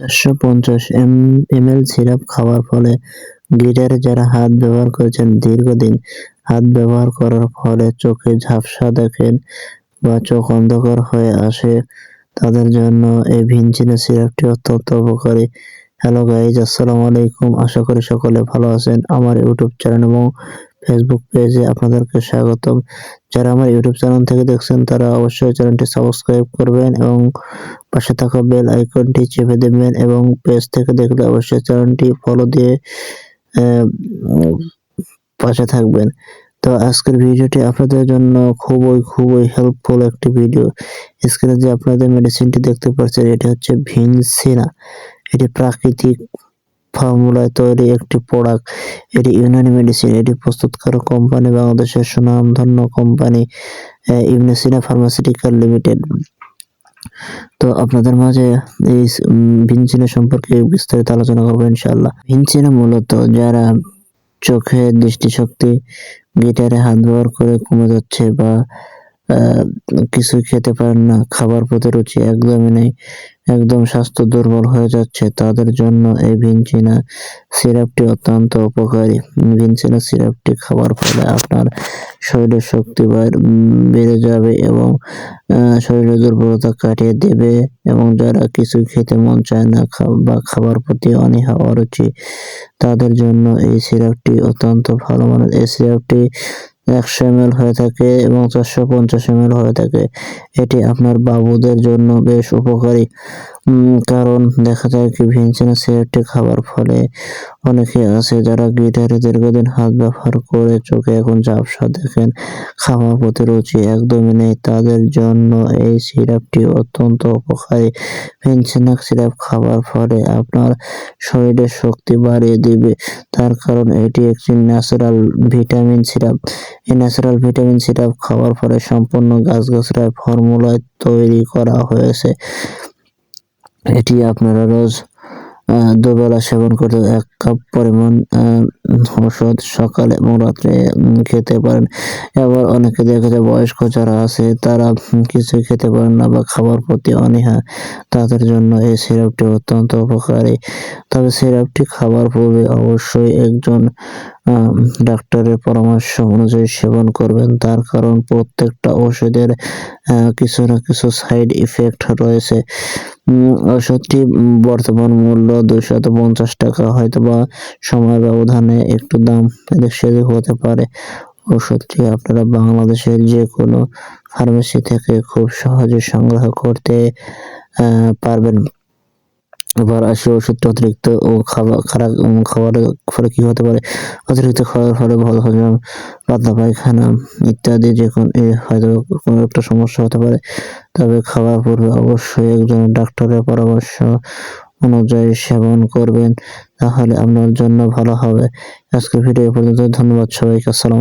চারশো পঞ্চাশ ML syrup খাওয়ার ফলে গিটারে যারা হাত ব্যবহার করেছেন দীর্ঘদিন, হাত ব্যবহার করার ফলে চোখে ঝাপসা দেখেন বা চোখ অন্ধকার হয়ে আসে, তাদের জন্য এই ভিনচিনা সিরাপটি অত্যন্ত উপকারী। হ্যালো গাইজ, আসসালামু আলাইকুম। আশা করি সকলে ভালো আছেন। আমার ইউটিউব চ্যানেল এবং ফেসবুক পেজে আপনাদেরকে স্বাগতম। যারা আমার ইউটিউব চ্যানেল থেকে দেখছেন, তারা অবশ্যই চ্যানেলটি সাবস্ক্রাইব করবেন এবং পাশে থাকা বেল আইকনটি চেপে দেবেন এবং পেজ থেকে দেখলে অবশ্যই চ্যানেলটি ফলো দিয়ে পাশে থাকবেন। তো আজকের ভিডিওটি আপনাদের জন্য খুবই খুবই হেল্পফুল একটি ভিডিও স্ক্রিনে যে আপনাদের মেডিসিনটি দেখতে পাচ্ছেন, এটি হচ্ছে ভিনসিনা। এটি প্রাকৃতিক ফর্মুলায় তৈরি একটি প্রোডাক্ট। এটি ইউনানি মেডিসিন, এটি প্রস্তুতকারক কোম্পানি, বাংলাদেশের সুনামধন্য কোম্পানি ইউনেসিনা ফার্মাসিউটিক্যাল লিমিটেড। তো আপনাদের মাঝে এই ভিনচিনা সম্পর্কে বিস্তারিত আলোচনা করব ইনশাল্লাহ ভিনচিনা মূলত যারা চোখে দৃষ্টিশক্তি, গিটারে হাত ব্যবহার করে কমে যাচ্ছে বা কিছুই খেতে পারেন না, খাবার প্রতি রুচি একদমই নেই একদম স্বাস্থ্য দুর্বল হয়ে যাচ্ছে। তাদের জন্য এই ভিনচিনা সিরাপটি অত্যন্ত উপকারী। ভিনচিনা সিরাপটি খাওয়ার ফলে আপনার শরীরের শক্তি বেড়ে যাবে এবং শরীরের দুর্বলতা কাটিয়ে দেবে এবং যারা কিছু খেতে মন চায় না বা খাবার প্রতি অনীহা, অরুচি, তাদের জন্য এই সিরাপটি অত্যন্ত ভালো মানের। এই সিরাপটি একশো এমএল হয়ে থাকে এবং চারশো পঞ্চাশ এমএল হয়ে থাকে। এটি আপনার বাবুদের জন্য বেশ উপকারী। কারণ দেখা যায় কি ভিনসেনা একটি খাবার ফলে অনেকে আছে যারা গিটারে দীর্ঘদিন হাত ব্যবহার করে চোখে এখন ঝাপসা দেখেন। খাওয়ার প্রতি রুচি একদমই নেই তাদের জন্য এই সিরাপটি অত্যন্ত উপকারী। ভিনসেনা সিরাপ খাওয়ার ফলে আপনার শরীরের শক্তি বাড়িয়ে দিবে। তার কারণ এটি একটি ন্যাচারাল ভিটামিন সিরাপ। এই ন্যাচারাল ভিটামিন সিরাপ খাওয়ার ফলে সম্পূর্ণ গাছগাছড়ায় ফর্মুলায় তৈরি করা হয়েছে। এটি আপনারা রোজ দুবেলা সেবন করতে এক কাপ পরিমাণ ওষুধ সকালে এবং রাত্রে খেতে পারেন। এবার অনেকে দেখা যায় বয়স্ক যারা আছে, তারা কিছু খেতে পারেন না বা খাবার প্রতি অনীহা তাদের জন্য এই সিরাপটি অত্যন্ত উপকারী। তবে সিরাপটি খাবার পূর্বে অবশ্যই একজন ডাক্তারের পরামর্শ অনুযায়ী সেবন করবেন। তার কারণ প্রত্যেকটা ওষুধের কিছু না কিছু সাইড ইফেক্ট রয়েছে। ওষুধটি বর্তমান মূল্য দুশত পঞ্চাশ টাকা হয়তো বা সময় ব্যবধানে একটু দাম সেদিক হতে পারে। ওষুধটি আপনারা বাংলাদেশের যে কোনো ফার্মেসি থেকে খুব সহজে সংগ্রহ করতে পারবেন। এবার আসি ওষুধটা অতিরিক্ত ও খাবার খারাপ খাবারের ফলে কি হতে পারে? অতিরিক্ত খাওয়ার ফলে ভালো হজম পাতলা পায়খানা ইত্যাদি যে কোনো হয়তো কোনো একটা সমস্যা হতে পারে। তবে খাওয়ার পূর্বে অবশ্যই একজন ডাক্তারের পরামর্শ অনুযায়ী সেবন করবেন। তাহলে আপনার জন্য ভালো হবে। আজকে ভিডিও পর্যন্ত। ধন্যবাদ সবাইকে। আসসালাম